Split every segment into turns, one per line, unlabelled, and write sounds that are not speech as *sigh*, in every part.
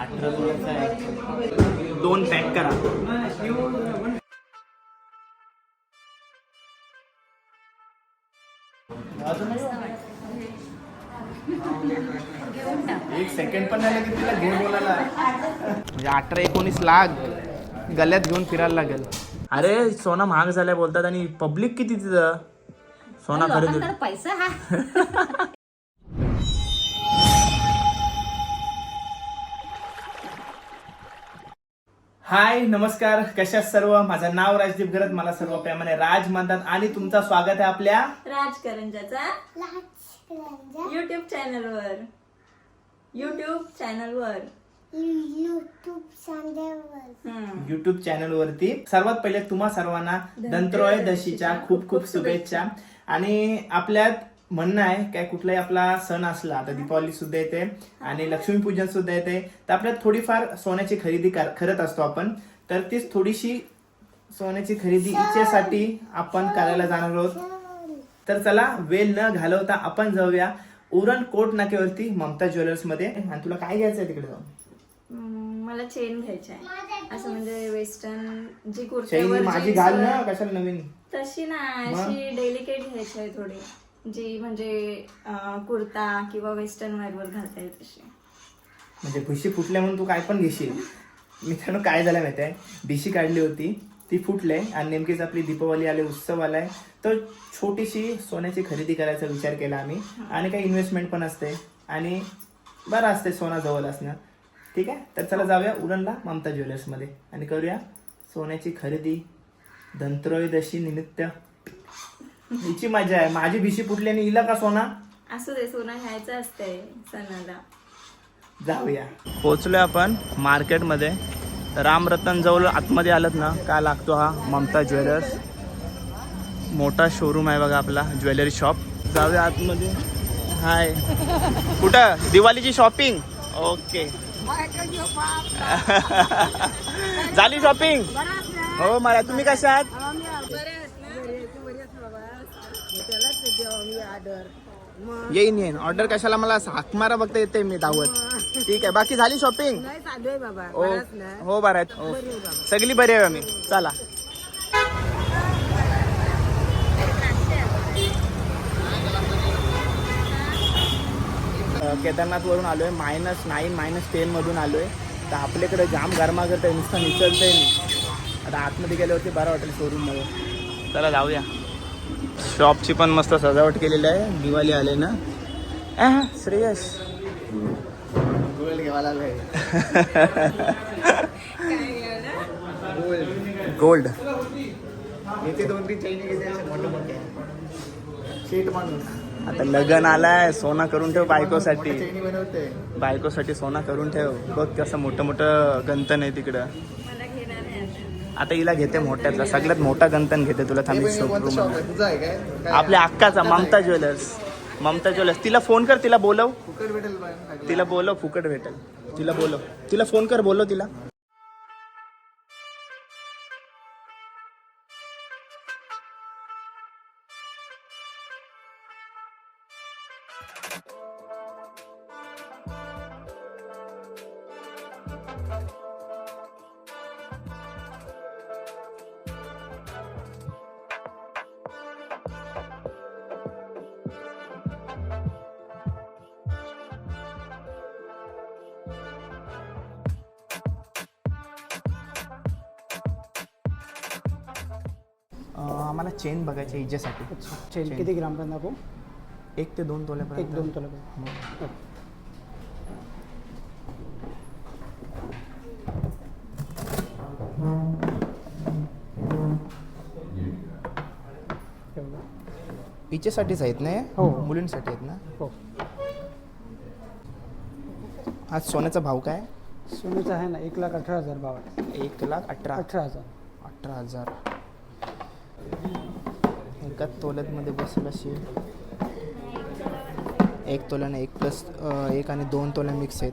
अठरा तोळ्याचा आहे. दोन पॅक करा. एक सेकंड पण नाही की तिला घेऊन बोलायला. म्हणजे अठरा एकोणीस लाख गल्यात घेऊन फिरायला लागेल. अरे सोना महाग झालाय बोलतात आणि पब्लिक किती तिथं? सोना खरेदी.
पैसा
हाय नमस्कार. कशा सर्व? माझं नाव राजदीप गरत मला सर्व प्रेमाने राज म्हणतात आणि तुमचं स्वागत आहे आपल्या
राजकरंजाचा युट्यूब चॅनलवर युट्यूब चॅनलवर
युट्यूब चॅनलवर
हम्म.
युट्यूब चॅनल वरती सर्वात पहिले तुम्हा सर्वांना दंत्रयोदशीच्या खूप खूप शुभेच्छा. आणि आपल्यात म्हणणं आहे काय कुठलाही आपला सण असला आता दीपावली सुद्धा येते आणि लक्ष्मीपूजन सुद्धा येते तर आपल्यात थोडीफार सोन्याची खरेदी कर- करत असतो आपण. तर तीच थोडीशी सोन्याची खरेदी इच्छेसाठी आपण करायला जाणार आहोत. तर चला वेळ न घालवता आपण जाऊया उरण कोट नाक्यावरती ममता ज्वेलर्समध्ये. आणि तुला काय घ्यायचं आहे तिकडे? जाऊन
मला चेन घ्यायची आहे असं म्हणजे वेस्टर्न जी कुर्त्यावर
माझी घाल ना कशाला नवीन?
तशी ना अशी डेलिकेट घ्यायची आहे थोडी. जी म्हणजे कुर्ता किंवा वेस्टर्न वेअरवर घालता येईल तशी.
म्हणजे भुशी फुटल्या म्हणून तू काय पण घेशील. मित्रांनो काय झालं माहिती आहे? भिशी काढली होती. ती फुटले आणि नेमकीच आपली दीपावली आले उत्सव आलाय. तर छोटीशी सोन्याची खरेदी करायचा विचार केला आम्ही. आणि काही इन्व्हेस्टमेंट पण असते. आणि बरं असते सोना जवळ असणं. ठीक आहे? तर चला जाऊया उरणला ममता ज्वेलर्समध्ये. आणि करूया सोन्याची खरेदी धनत्रयोदशी निमित्त. हिची मजा आहे. माझी भिशी फुटली आणि हिला का सोना?
असू दे सोनं घ्यायचं असतंय सणाला.
जाऊया. पोचलोय आपण मार्केटमध्ये. रामरतन जवळ आतमध्ये आलं ना काय लागतो हा? ममता ज्वेलर्स. मोठा शोरूम आहे बघा आपला ज्वेलरी शॉप. जाऊया आतमध्ये. हाय. कुठं? दिवाळीची शॉपिंग ओके *laughs* झाली शॉपिंग हो मला तुम्ही कशा आहात? येईन येईन. ऑर्डर कशाला? मला हाक मारा बघता येते मी दावत. ठीक आहे. बाकी झाली शॉपिंग हो हो बरं आहेत हो सगळी बरी आहे आम्ही चला. केदारनाथ वरून आलोय. मायनस नाईन मायनस टेन मधून आलोय. तर आपल्याकडे जाम गरमागत आहे. नुसतं निचलतंय नाही आता आतमध्ये गेल्यावरती बरं वाटेल शोरूममध्ये. चला जाऊया. शॉपची पण मस्त सजावट केलेली आहे. दिवाळी आले ना. श्रेयस. गोल्ड. आता लग्न आलाय सोना करून ठेव बायकोसाठी. बायकोसाठी सोना करून ठेव. बघ कसं मोठं मोठं गंतन आहे तिकडं.
आता.
हिला घेते मोठ्यातला. सगळ्यात मोठा गंतन घेते तुला थांबी आपल्या अक्काचा ममता ज्वेलर्स. ममता ज्वेलर्स. तिला फोन कर तिला बोलव. तिला बोलव फुकट भेटेल. तिला बोलव. तिला फोन कर बोलव तिला. बघायची इजेसाठी
चेन किती ग्रामपर्यंत दाखवू
एक ते दोन
एक
तोल्यापर्यंत.
दोन तुला एवढं.
हिच्यासाठीच आहेत ना हे?
हो.
मुलींसाठी आहेत ना?
हो.
आज सोन्याचा भाव काय?
सोनीचं आहे ना एक लाख अठरा हजार भाव आहे.
एक लाख अठरा.
अठरा हजार.
अठरा हजार. एका तोल्यामध्ये बसेल अशी. एक तोल्याने एक प्लस एक आणि दोन तोल्या मिक्स आहेत.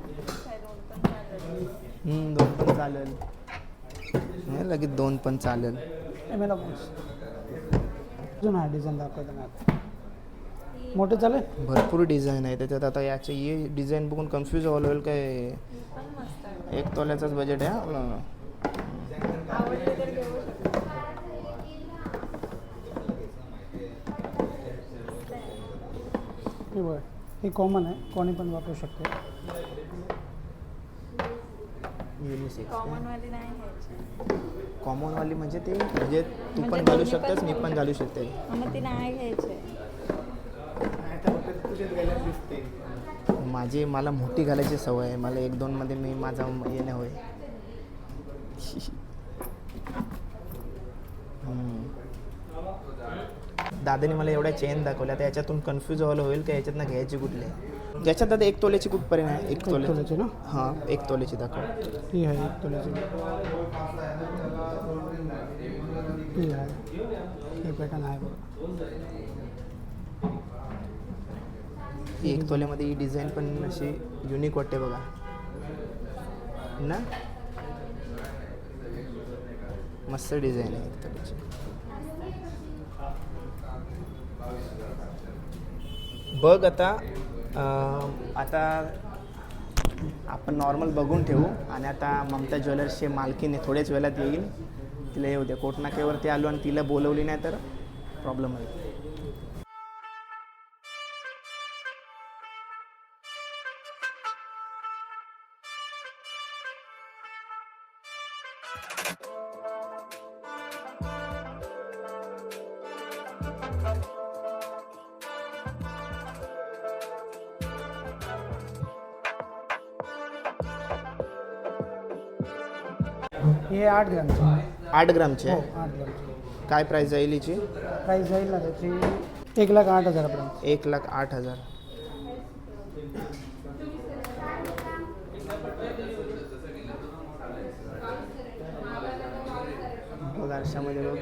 हम्म, दोन पण चालेल. नाही, लगेच दोन पण चालेल.
अजून हा डिझाईन दाखवतो मोठे चालेल
भरपूर डिझाईन आहे. त्याच्यात आता याचे हे डिझाईन बघून कन्फ्यूज व्हायला होईल काय? एक तोल्याचंच बजेट आहे
शकतो
हे। हे कॉमन आहे कोणी पण वापरू शकते
युनिसेक्स
कॉमन वाली नाही घ्यायची
कॉमनवाली म्हणजे ते म्हणजे तू
म्हणजे
पण घालू
दोन्ही
शकतेस मी पण घालू शकते.
मग ती नाही घ्यायची.
माझी मला मोठी घालायची सवय आहे. मला एक दोनमध्ये मी माझा हे नाही होय हम्म. दादाने मला एवढ्या चेन दाखवल्या तर याच्यातून कन्फ्यूज व्हायला होईल का याच्यातनं घ्यायची कुठली? याच्यात दादा एक तोल्याची कुठपर्यंत आहे एक
एक
तोले
तोल्याची ना?
हां एक तोल्याची दाखव.
ही आहे एक तोल्याची. ही आहे. हे पॅटर्न आहे बघा.
ही एक तोल्यामध्ये ही डिझाईन पण अशी युनिक वाटते बघा. ना? मस्त डिझाईन आहे एक तोल्याची. बघ आता आता आपण नॉर्मल बघून ठेवू. आणि आता ममता ज्वेलर्सचे मालकीने थोड्याच वेळात येईल. तिला येऊ द्या. कोटनाकेवरती आलो आणि तिला बोलवली नाही तर प्रॉब्लेम होईल
आठ ग्रामची
आठ ग्रामचे
हो
आहे
आठ ग्रामची
काय प्राईस जाईल हिची
प्राईस जाईल ना त्याची एक लाख आठ हजारापर्यंत
एक लाख आठ हजार. बघ आरशामध्ये बघ.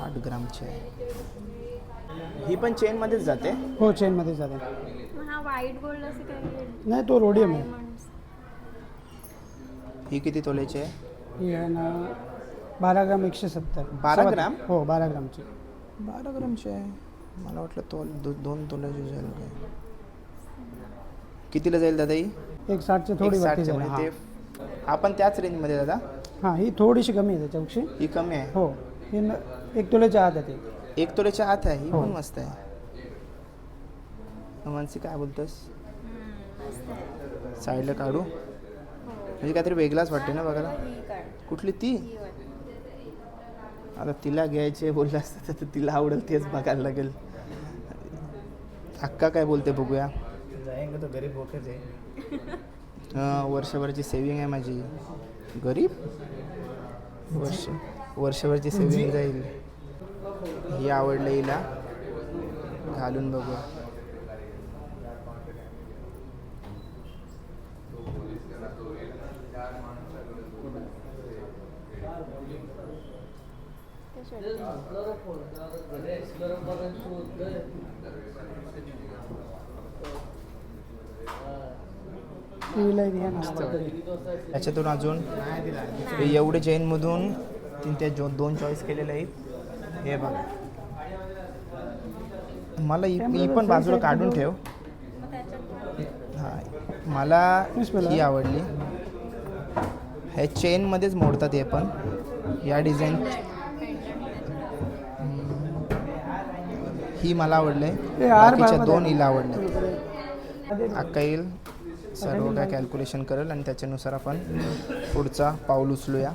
आठ ग्रामचे आहे ही पण चेनमध्येच जाते?
हो चेनमध्ये जाते.
मग हा व्हाईट गोल्ड असं काही
नाही तो रोडियम आहे.
ही किती तोल्याची आहे?
ही आहे ना बारा ग्राम एकशे सत्तर.
बारा
सव्वा-
ग्राम?
हो बारा ग्रामची.
बारा ग्रामची आहे. मला वाटलं तोल दो, दोन तोल्याची जाईल काय कितीला जाईल दादा ही?
एक साठचे
एक
थोडी वाटते
साठच्या म्हणजे ते आपण त्याच रेंजमध्ये दादा.
हां ही थोडीशी कमी आहे त्याच्यापेक्षा.
ही कमी आहे.
हो ही न- एक तोल्याच्या आत आहे ते.
एक तोल्याच्या आत आहे ही
हो.
पण मस्त आहे. मानसी काय बोलतोस साईडला काढू? म्हणजे काहीतरी वेगळाच वाटते ना बघायला.
ही
कुठली ती?
ही.
आता तिला घ्यायचे बोललं असतं तर तिला आवडेल तेच बघायला लागेल. अक्का काय बोलते बघूया. तो गरीब होके हां वर्षभराची सेविंग आहे माझी. गरीब? वर्ष वर्षभरची सेविंग जाईल. ही आवडलं हिला. घालून बघूया
ना.
याच्यातून अजून एवढे चेनमधून तीन त्या जो दोन चॉईस केलेले आहेत. हे बघा. मला ही पण बाजूला काढून ठेव. हां. मला. ही आवडली. हे चेनमध्येच मोडतात हे पण. या डिझाईन ही मला आवडले. बाकीच्या दोन हिला आवडल्या अक्का येईल. सर्व काय कॅल्क्युलेशन करेल आणि त्याच्यानुसार आपण पुढचा पाऊल उचलूया.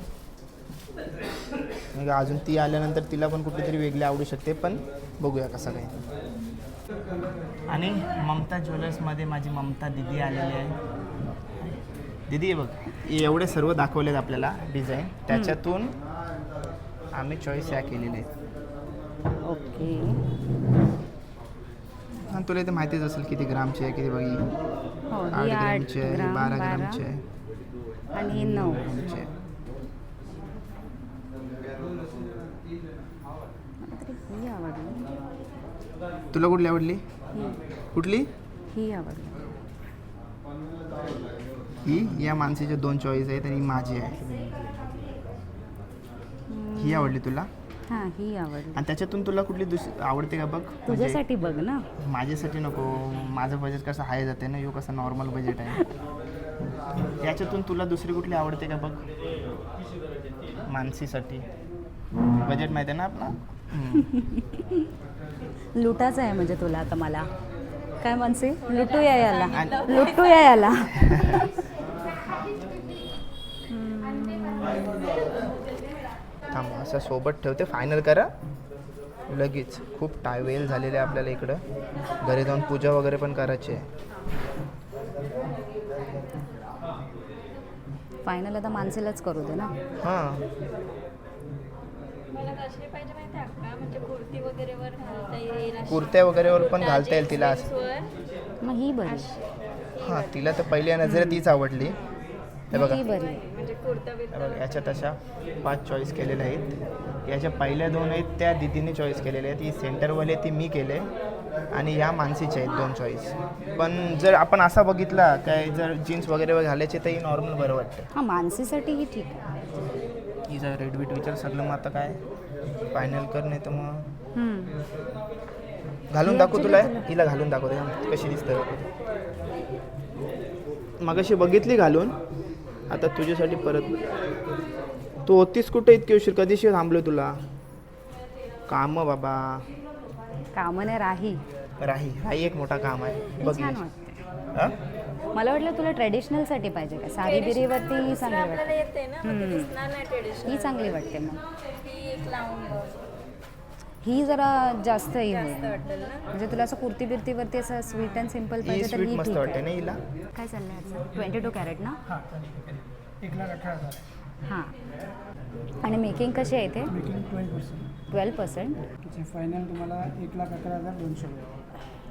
मग अजून ती आल्यानंतर तिला पण कुठली तरी वेगळी आवडू शकते पण बघूया कसं काय. आणि ममता ज्वेलर्समध्ये माझी ममता दिदी आलेली आहे. दिदी हे बघ हे एवढे सर्व दाखवलेत आपल्याला डिझाईन. त्याच्यातून आम्ही चॉईस या केलेले आहेत.
ओके.
आणि तुला इथे माहितीच असेल किती ग्रामची आहे किती बघी?
हो
आठ ग्रामची बारा ग्रामची आहे.
आणि नऊ.
ग्रामची आहे
तरी ही आवडली
तुला कुठली आवडली? कुठली?
ही आवडली.
ही? या माणसाच्या दोन चॉईस आहेत आणि ही माझी आहे. ही आवडली तुला?
हां ही आवडली.
आणि त्याच्यातून तुला कुठली दुसरी आवडते का बघ? म्हणजे
तुझ्यासाठी बघ ना.
माझ्यासाठी नको. माझं बजेट कसं हाय जाते ना यो कसं नॉर्मल बजेट आहे. याच्यातून तुला दुसरी कुठली आवडते का बघ? मानसीसाठी. बजेट माहिती आहे ना आपला. *laughs*
लुटाचं आहे म्हणजे तुला आता मला. काय म्हणसे लुटूया याला. लुटूया याला.
थांब असं सोबत ठेवते. फायनल करा. लगेच. खूप टाय वेल झालेले आहे आपल्याला इकडं. घरी जाऊन पूजा वगैरे पण करायची आहे.
फायनल आता माणसेलाच करू दे ना.
हां. कुर्त्या वगैरेवर पण घालता येईल तिला.
मग ही बरी.
हां तिला तर पहिल्या नजरेत तीच आवडली. हे बघा.
ही बरी.
म्हणजे
हे बघा याच्यात अशा पाच चॉईस केलेल्या आहेत. याच्या पहिल्या दोन आहेत त्या दिदीने चॉईस केलेल्या आहेत. ही सेंटरवाली ती मी केले. आणि या मानसीच्या आहेत दोन चॉईस पण जर आपण असा बघितला काय जर जीन्स वगैरे घालायचे तर ही नॉर्मल बरं वाटतं.
हां माणसेसाठी ही ठीक आहे.
हिचा रेड बीट विचार सगळं मग आता काय? फायनल कर नाही तर मग.
हम्म.
घालून दाखव तुला. हिला घालून दाखवते थांब, कशी दिसतं मगाशी बघितली घालून. आता तुझ्यासाठी परत. तू होतीस कुठे इतकी उशीर? कधीशी थांबलो तुला? काम बाबा.
कामं नाही राही.
राही. राही एक मोठा काम आहे.
ही
बघ.
छान वाटते
हा?
मला वाटलं तुला ट्रेडिशनलसाठी पाहिजे का? साडी बिरीवरती चांगली
आपल्याला
वाटते.
येते ना मग ते
हम्म.
दिसणार नाही ट्रेडिशनल
ही चांगली वाटते मग.
ही एक लावून बघ.
ही जरा जास्त ही
जास्त
होईल
वाटेल ना?
म्हणजे तुला असं कुर्ती बिर्तीवरती असं स्वीट अँड सिंपल
ही
पाहिजे तर
स्वीट
ही
मस्त
ठीक
वाटते
आहे.
ना हिला?
काय चाललंय याचं ट्वेंटी टू कॅरेट ना?
हां एक लाख अठरा हजार. आहे
हां. आणि मेकिंग कशी आहे
making twelve percent
twelve percent
त्याचे फायनल तुम्हाला एक लाख अकरा हजार दोनशे रुपये.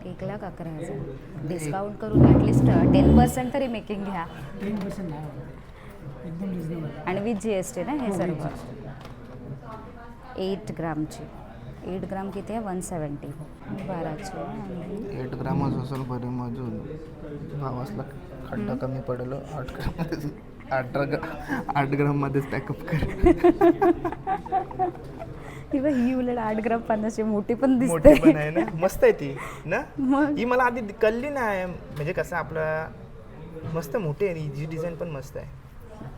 एक लाख अकरा हजार डिस्काउंट करून ॲटलिस्ट टेन पर्सेंट तरी मेकिंग घ्या.
Ten percent. एकदम रिजनेबल
आणि विथ जी एस टी ना हे
हो,
सर्व. एट ग्रामची. एट ग्राम किती आहे? वन सेवन्टी बाराची. आणि
एट ग्रामच असेल बरे मजून. भावासला खड्डा कमी पडलो आठ ग्राम आठ ग्रा आठ ग्राममध्येच पॅकअप कर. *laughs*
किंवा ही उलट आठ ग्राम पन्नासची मोठी पण
मोठी
दिसते
पण आहे ना? मस्त आहे ती ना?
मग?
ही मला आधी कळली नाही. म्हणजे कसं आपलं मस्त मोठी आहे. जी डिझाईन पण मस्त आहे.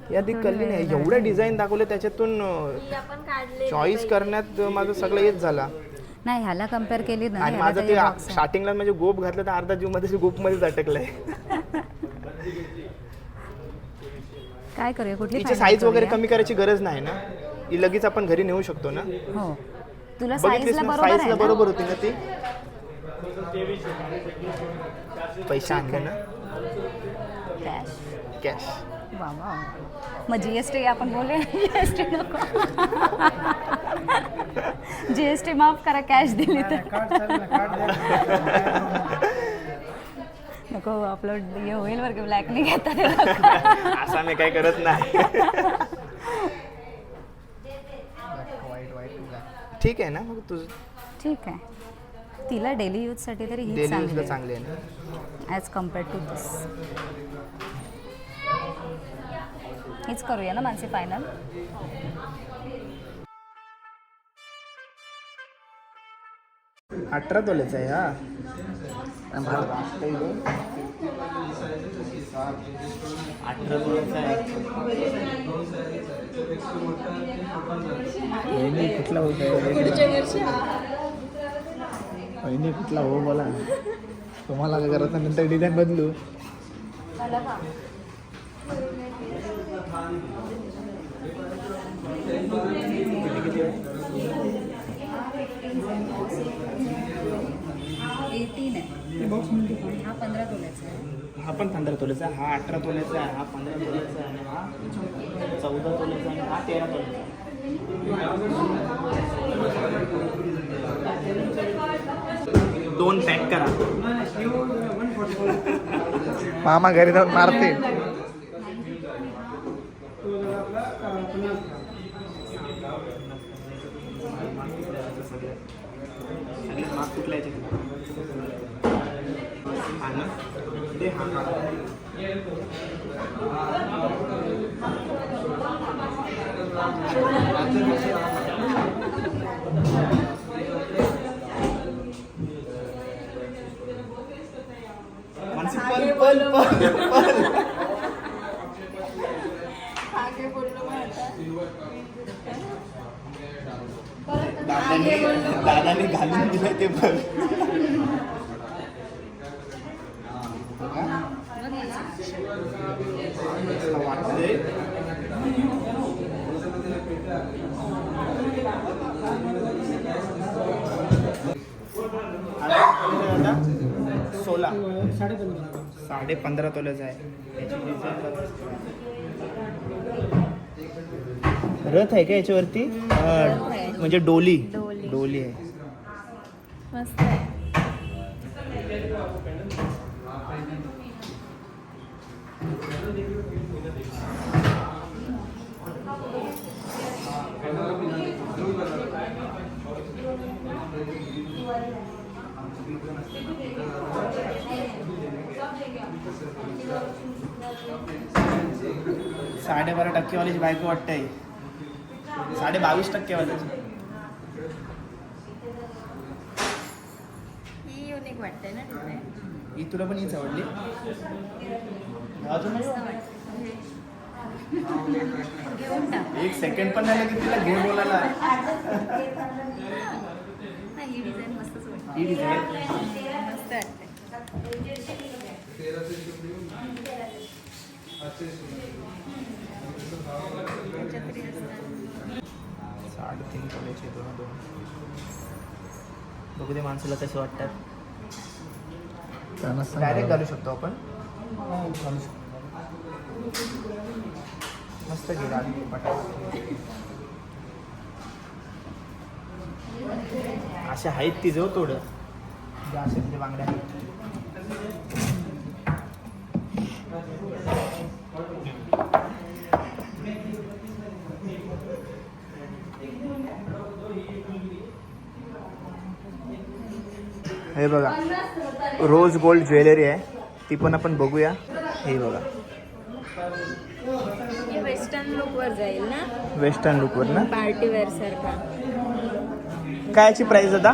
ही आधी कळली नाही. एवढ्या डिझाईन दाखवले त्याच्यातून
ही आपण काढले
चॉईस करण्यात माझं सगळं हेच झाला.
नाही ह्याला कंपेअर केली ना
आणि माझं ते. स्टार्टिंगला म्हणजे गोप घातलं तर अर्धा जीवमध्ये गोप मध्येच अटकलंय. *laughs*
काय करूया कुठली
तिची साईज वगैरे? कमी करायची गरज नाही ना? ही लगेच आपण घरी नेऊ शकतो ना?
हो. तुला
बघितलीस
साईजला
ना?
बरोबर आहे
साईजला
ना?
बरोबर होती ना ती? पैसे आणले ना?
कॅश
कॅश
वा वा मग जी एस टी आपण बोलूया जी एस टी नको. जी एस टी माफ करा कॅश दिली तर.
कार्ड चालेल ना कार्ड द्या
नको आपलं हे होईल बरं की ब्लॅकने घेतात हे लोकं.
असा मी काय करत नाही. ठीक आहे ना मग तुझं
ठीक आहे. तिला डेली यूजसाठी तरी ही
डेली
चांगली
यूजला
आहे.
चांगली आहे ना?
ॲज कम्पेअर्ड टू दिस हीच करूया ना मानसी फायनल
अठरा तोलेचा आहे हा. अठरा तोलेचा आहे. वहिनी कुठला हो. वहिनी कुठला हो बोला. तुम्हाला काय नाही, नंतर डिझाईन बदलू.
एटीन आहे हा पंधरा तोल्याचा आहे.
हा पण पंधरा तोलेचा आहे, हा अठरा तोलेचा आहे हा पंधरा तोलेचा आहे आणि हा चौदा तोलेचा आहे आणि हा तेरा तोलेचा आहे. दोन पॅक करा. मामा घरी जाऊन मारते.
खाणं ते
दादाने घालून दिलं ते पण आता सोळा साडे पंधरा तोल्याचा आहे. रथ आहे का याच्यावरती. म्हणजे डोली
डोली.
डोली आहे
मस्त आहे
साडेबारा टक्केवालीची बायको वाटतंय. साडे बावीस टक्केवाल्याची
ही युनिक वाटते ना डिझाईन
ही तुला पण हीच आवडली? अजून एक सेकंड पण नाही की तिला घे बोलायला.
नाही, ही डिझाईन
साडेतीन तोल्याचे दोन दोन. बघू दे माणसाला कसे वाटतात डायरेक्ट घालू शकतो आपण? घालू शकतो. मस्त घे आधी *laughs* अशा आहेत ती जो तोड. ज्या असे म्हणजे बांगड्या. आहेत हे बघा रोज गोल्ड ज्वेलरी आहे. ती पण आपण बघूया. हे बघा.
वेस्टर्न लुकवर जाईल ना?
वेस्टर्न लुकवर ना?
पार्टी वेअर सारखा.
काय याची प्राइस आता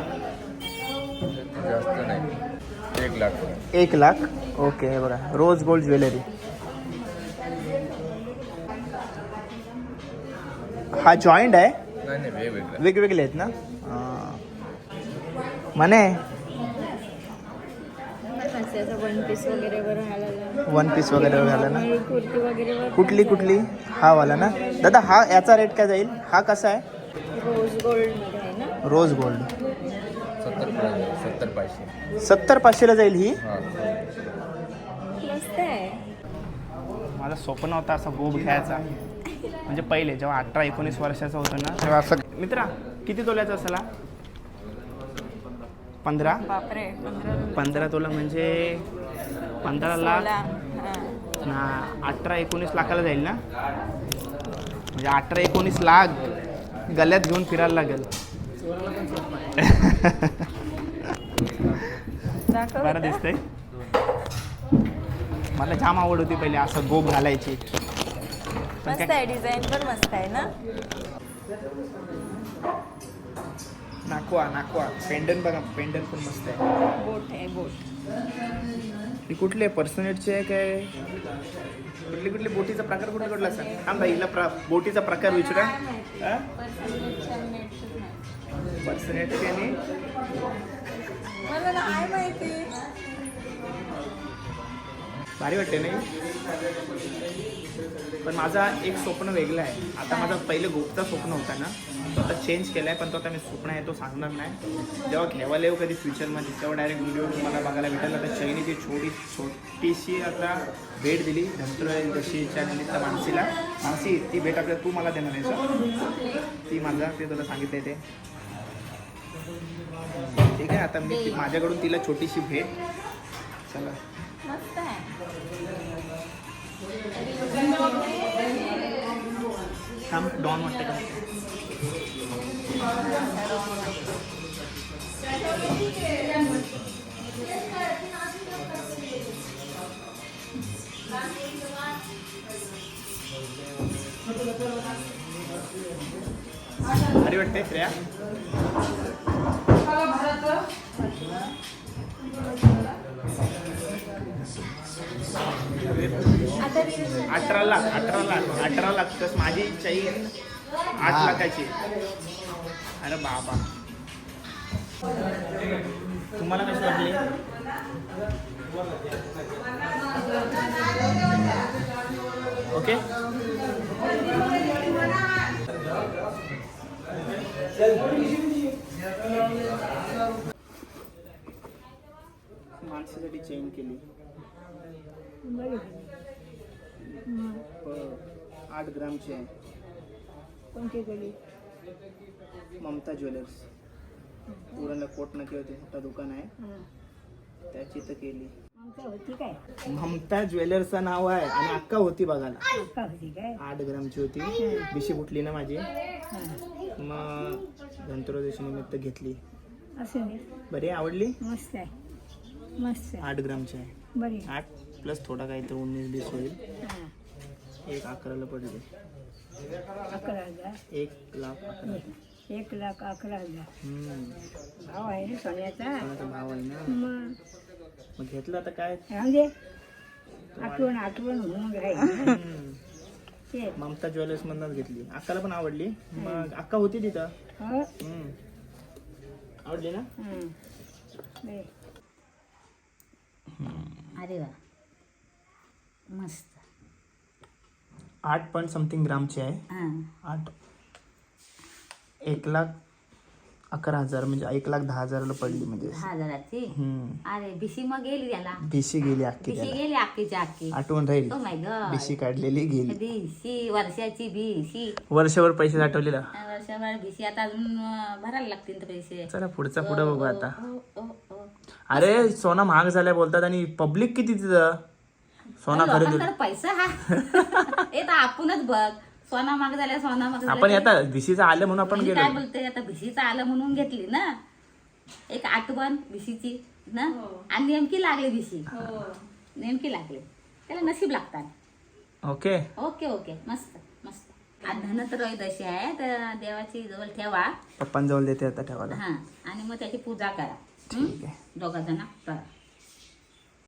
जास्त नाही एक लाख.
एक लाख ओके हे बघा. रोज गोल्ड ज्वेलरी हा जॉईंट आहे?
नाही नाही वेगवेगळं
वेगवेगळे आहेत ना? म्हणे.
त्याचा वन पीस वगैरे वर घालायला
वन पीस वगैरे ना.
कुर्ती वगैरे वर
कुठली कुठली? हा वाला ना. दादा हा याचा रेट काय जाईल? हा कसा आहे?
रोज गोल्डमध्ये.
Rose gold.
सत्तर पर्यंत सत्तर पाचशे
सत्तर पाचशेला जाईल ही?
हां.
मस्त आहे.
माझं स्वप्न होता असा गोब घ्यायचा. म्हणजे पहिले जेव्हा अठरा एकोणीस वर्षाचा होतो ना तेव्हा असं मित्रा किती तोल्याचा असला? पंधरा?
बापरे पंधरा
पंधरा तोला म्हणजे पंधरा लाख.
सोळा हां.
ना अठरा एकोणीस लाखाला जाईल ना? म्हणजे अठरा एकोणीस लाख गल्ल्यात घेऊन फिरायला लागेल. बरं दिसतंय. मला जाम आवड होती पहिले असं गोब घालायची.
मस्त आहे डिझाईन पण मस्त आहे ना?
नाकवा नाकवा. पेंडन बघा पेंडन पण मस्त आहे.
बोट आहे बोट.
ही कुठली? पर्सनेटची आहे काय? कुठली कुठली? बोटीचा प्रकार कुठला कुठला सांग थांब हिला प्र बोटीचा प्रकार विचारा पर्सनेटची आणि
मला नाही माहिती.
भारी वाटते नाही? पण माझा एक स्वप्न वेगळं आहे. आता माझा पहिले गोपचा स्वप्न होता ना तो आता चेंज केला आहे पण तो आता मी स्वप्न आहे तो सांगणार नाही. जेव्हा घ्यायला येऊ कधी फ्युचरमध्ये तेव्हा डायरेक्ट व्हिडिओ तुम्हाला बघायला भेटेल. आता चैनीची छोटी छोटीशी आता भेट दिली धनत्रयोदशीच्या निमित्त मानसीला. मानसी ती भेट आपल्या तू मला देणार आहेस हं? ती माझा ते तुला सांगितलं ते. ठीक आहे आता मी माझ्याकडून तिला छोटीशी भेट. चला.
मस्त
थांब डॉन वाटतं का? भारी वाटते श्रेया. अठरा लाख अठरा लाख अठरा लाख तस माझी चैन आठ लाखाची. अरे बाबा. तुम्हाला कशी वाटली? ओके माणसासाठी चेंज केली. आठ ग्रामची आहे
कोणती गली?
ममता ज्वेलर्स. पुराला कोट नके होते मोठं दुकान आहे. त्याची तर केली.
आमचं होती काय?
ममता ज्वेलर्सचं नाव आहे आणि अक्का होती बघायला.
अक्का होती काय?
आठ ग्रामची होती. बिशी फुटली ना माझी. मग धनत्रयोदशी निमित्त घेतली.
असं
बरी आवडली?
मस्त आहे. मस्त आहे.
आठ ग्रामची आहे.
बरी
आठ प्लस थोडा काही तर उन्नीस बीस होईल.
हां.
एक अकराला पडली.
अकरा हजार
एक लाख अकरा
एक लाख अकरा हजार
हम्म.
भाव आहे ना सोन्याचा?
कोणाचा भाव आहे ना.
मग?
मग घेतलं आता काय?
राहू दे आठवण आठवण होऊन राहील.
हम्म.
ते.
ममता ज्वेलर्स मधनच घेतली. अक्काला पण आवडली. मग अक्का होती तिथं.
हो.
हम्म. आवडली ना?
हां
अरे वा. मस्त.
आठ पॉईंट समथिंग ग्रामची आहे. आठ. एक लाख अकरा हजार म्हणजे एक लाख दहा हजाराला पडली म्हणजे.
दहा हजाराची?
हम्म.
अरे बिशी मग गेली त्याला.
गेली अख्खी त्याला.
गेली अख्खीची अख्खी
आठवण राहील.
ओ माय गॉड
बिशी काढलेली गेली.
बिशी वर्षाची बिशी
वर्षभर पैसे साठवलेला.
वर्षभर बिशी आता अजून अं, भरायला लागतील ते पैसे.
चला पुढचा पुढे बघू आता.
ओ, ओ, ओ.
अरे सोना महाग झालाय बोलतात आणि पब्लिक किती तिथं? सोना खरेदी
लोकांकडे पैसा हा. *laughs* हे तर आपणच बघ. सोना माग झाल्या सोना माग
आपण आता भिशीचं आलं म्हणून आपण
मी
गेलो.
काय बोलते आता भिशीचं आलं म्हणून घेतली ना. एक आठवण भिशीची ना? आणि नेमकी लागली भिशी. नेमकी लागली. त्याला नशीब लागतात.
ओके.
Okay okay. मस्त मस्त. आज धनत्रयोदशी आहे तर देवाची जवळ ठेवा.
पप्पांजवळ देते आता ठेवायला.
हा. आणि मग त्याची पूजा करा. हं?
ठीक आहे.
दोघा जण करा.